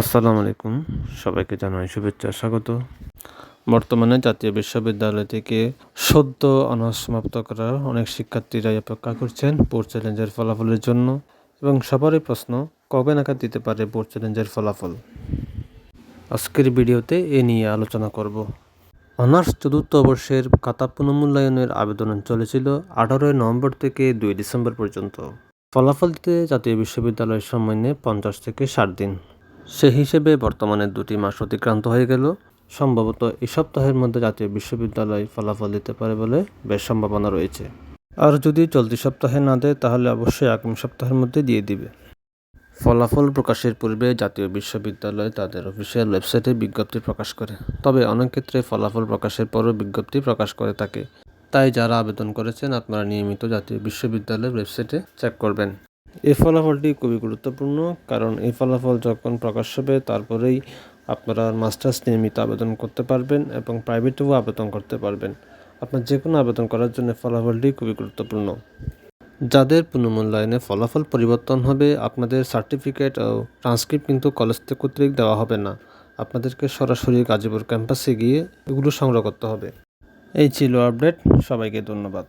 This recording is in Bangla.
আসসালামু আলাইকুম। সবাইকে জানাই শুভেচ্ছা, স্বাগত। বর্তমানে জাতীয় বিশ্ববিদ্যালয় থেকে সদ্য অনার্স সমাপ্ত করা অনেক শিক্ষার্থীরাই অপেক্ষা করছেন বোর্ড চ্যালেঞ্জের ফলাফলের জন্য এবং সবারই প্রশ্ন, কবে নাগাদ দিতে পারে বোর্ড চ্যালেঞ্জের ফলাফল? আজকের ভিডিওতে এ নিয়ে আলোচনা করব। অনার্স চতুর্থ বর্ষের খাতা পুনর্মূল্যায়নের আবেদন চলেছিল আঠারোই নভেম্বর থেকে দুই ডিসেম্বর পর্যন্ত। ফলাফল দিতে জাতীয় বিশ্ববিদ্যালয়ের সময় পঞ্চাশ থেকে ষাট দিন। সে হিসেবে বর্তমানে দুটি মাস অতিক্রান্ত হয়ে গেল। সম্ভবত এই সপ্তাহের মধ্যে জাতীয় বিশ্ববিদ্যালয় ফলাফল দিতে পারে বলে বেশ সম্ভাবনা রয়েছে। আর যদি চলতি সপ্তাহে না দেয়, তাহলে অবশ্যই আগামী সপ্তাহের মধ্যে দিয়ে দিবে। ফলাফল প্রকাশের পূর্বে জাতীয় বিশ্ববিদ্যালয় তাদের অফিসিয়াল ওয়েবসাইটে বিজ্ঞপ্তি প্রকাশ করে। তবে অনেক ক্ষেত্রে ফলাফল প্রকাশের পরও বিজ্ঞপ্তি প্রকাশ করে থাকে। তাই যারা আবেদন করেছেন, আপনারা নিয়মিত জাতীয় বিশ্ববিদ্যালয়ের ওয়েবসাইটে চেক করবেন। এই ফলাফলটি খুবই গুরুত্বপূর্ণ, কারণ এই ফলাফল যখন প্রকাশ হবে, তারপরেই আপনারা মাস্টার্স নিয়মিত আবেদন করতে পারবেন এবং প্রাইভেটেও আবেদন করতে পারবেন। আপনার যে কোনো আবেদন করার জন্য ফলাফলটি খুবই গুরুত্বপূর্ণ। যাদের পুনর্মূল্যায়নে ফলাফল পরিবর্তন হবে, আপনাদের সার্টিফিকেট ও ট্রান্সক্রিপ্ট কিন্তু কলেজ থেকে কর্তৃক দেওয়া হবে না। আপনাদেরকে সরাসরি গাজীপুর ক্যাম্পাসে গিয়ে এগুলো সংগ্রহ করতে হবে। এই ছিল আপডেট, সবাইকে ধন্যবাদ।